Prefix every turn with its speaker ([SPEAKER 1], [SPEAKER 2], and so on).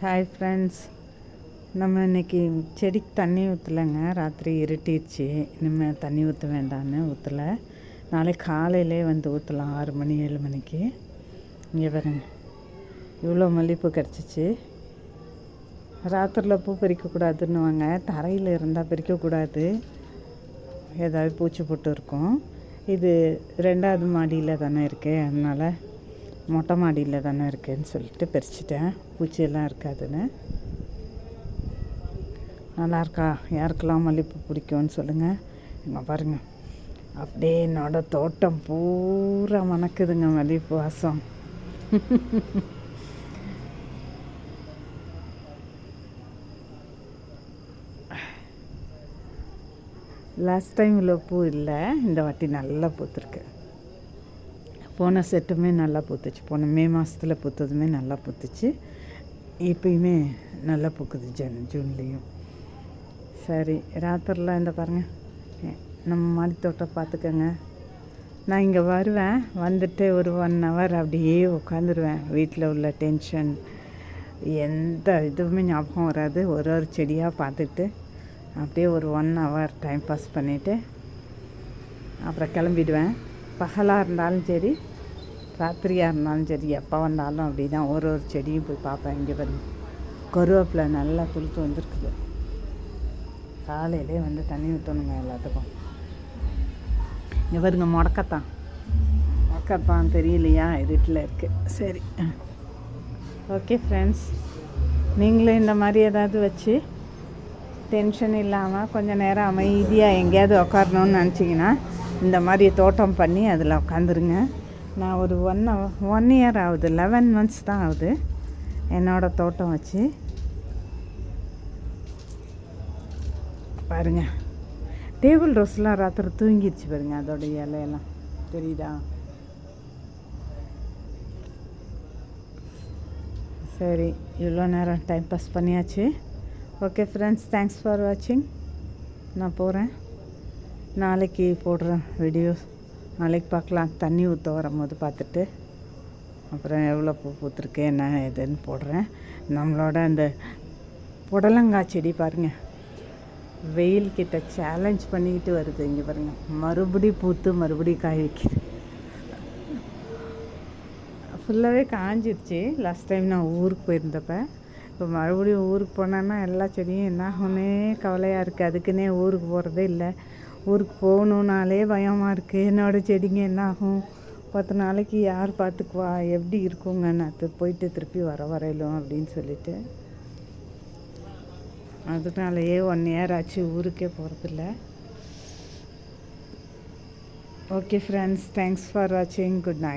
[SPEAKER 1] Hi friends நம்ம இன்னைக்கு செடிக்கு தண்ணி ஊற்றலைங்க ராத்திரி இருட்டிடுச்சு. இனிமேல் தண்ணி ஊற்ற வேண்டான்னு ஊற்றலை நாளைக்கு காலையிலே வந்து ஊற்றலாம் ஆறு மணி ஏழு மணிக்கு. இங்கே பாருங்க. இவ்வளோ மல்லிகைப்பூ கிடச்சிச்சு ராத்திரியில் பூ பறிக்கக்கூடாதுன்னுவாங்க தரையில் இருந்தால் பறிக்கக்கூடாது. ஏதாவது பூச்சி போட்டு இருக்கும். இது ரெண்டாவது மாடியில் தானே இருக்குது அதனால் மொட்டை மாடியில் தானே இருக்குதுன்னு சொல்லிட்டு பறிச்சிட்டேன் பூச்சியெல்லாம் இருக்காதுன்னு. நல்லா இருக்கா யாருக்கெல்லாம் மல்லிகைப்பூ பிடிக்கும்னு சொல்லுங்கள் இங்கே பாருங்கள் அப்படியே என்னோட தோட்டம் பூரா மணக்குதுங்க மல்லிகைப்பூ வாசம். லாஸ்ட் டைம் இவ்வளோ பூ இல்லை இந்த வாட்டி நல்லா பூத்துருக்கு போன செட்டுமே நல்லா பூத்துச்சு. போன மே மாதத்தில் பூத்ததுமே நல்லா பூத்துச்சு. இப்பயுமே நல்லா பூக்குது ஜன் ஜூன்லேயும். சரி ராத்திரிலாம் இந்த பாருங்கள் நம்ம மாடித்தோட்டம் பார்த்துக்கோங்க நான் இங்கே வருவேன். வந்துட்டு ஒரு ஒன் ஹவர் அப்படியே உட்காந்துருவேன் வீட்டில் உள்ள டென்ஷன் எந்த இதுவுமே ஞாபகம் வராது. ஒரு ஒரு செடியாக பார்த்துட்டு அப்படியே ஒரு ஒன் ஹவர் டைம் பாஸ் பண்ணிவிட்டு அப்புறம் கிளம்பிடுவேன். பகலாக இருந்தாலும் சரி ராத்திரியாக இருந்தாலும் சரி எப்போ வந்தாலும் அப்படி தான். ஒரு ஒரு செடியும் போய் பார்ப்பேன். இங்கே வந்து கருவேப்பிலை நல்லா துளுத்து வந்துருக்குது. காலையிலே வந்து தண்ணி ஊற்றணுங்க எல்லாத்துக்கும். இங்கே பாருங்க முடக்கத்தான். முடக்கத்தான் தெரியலையா? இருட்டில் இருக்குது சரி. ஓகே ஃப்ரெண்ட்ஸ் நீங்களும் இந்த மாதிரி ஏதாவது வச்சு டென்ஷன் இல்லாமல் கொஞ்சம் நேரம் அமைதியாக எங்கேயாவது உட்காரணுன்னு நினச்சிங்கன்னா இந்த மாதிரி தோட்டம் பண்ணி அதில் உட்காந்துருங்க நான் ஒரு ஒன் ஒன் இயர் ஆகுது லெவன் மந்த்ஸ் தான் ஆகுது என்னோடய தோட்டம் வச்சு. பாருங்க. டேபிள் ரோஸ்லாம் ராத்திரி தூங்கிடுச்சு பாருங்க அதோடைய இலையெல்லாம். தெரியுதா? சரி இவ்வளோ நேரம் டைம் பாஸ் பண்ணியாச்சு. ஓகே ஃப்ரெண்ட்ஸ் தேங்க்ஸ் ஃபார் வாட்சிங் நான் போகிறேன் நாளைக்கு போடுறேன் வீடியோஸ் நாளைக்கு பார்க்கலாம். தண்ணி ஊற்ற வரும்போது பார்த்துட்டு அப்புறம் எவ்வளோ பூ பூத்துருக்கு என்ன ஏதுன்னு போடுறேன். நம்மளோட அந்த புடலங்காய் செடி பாருங்கள் வெயில் கிட்ட சேலஞ்ச் பண்ணிக்கிட்டு வருது இங்கே பாருங்கள் மறுபடி பூத்து மறுபடி காய் வைக்கிது. ஃபுல்லாகவே காஞ்சிருச்சு. லாஸ்ட் டைம் நான் ஊருக்கு போயிருந்தப்ப இப்போ மறுபடியும் ஊருக்கு போனேன்னா எல்லா செடியும் என்ன ஆகும்னே கவலையாக இருக்குது அதுக்குன்னே ஊருக்கு போகிறதே இல்லை. ஊருக்கு போகணுன்னாலே பயமாக இருக்குது என்னோடய செடிங்க என்ன ஆகும் பத்து நாளைக்கு யார் பார்த்துக்குவா எப்படி இருக்குங்க? நான் போயிட்டு திருப்பி வர வரையிலும் அப்படின்னு சொல்லிட்டு. அதனாலேயே ஒன் இயர் ஆச்சு ஊருக்கே போகிறதில்ல ஓகே ஃப்ரெண்ட்ஸ் தேங்க்ஸ் ஃபார் வாட்சிங் குட் நைட்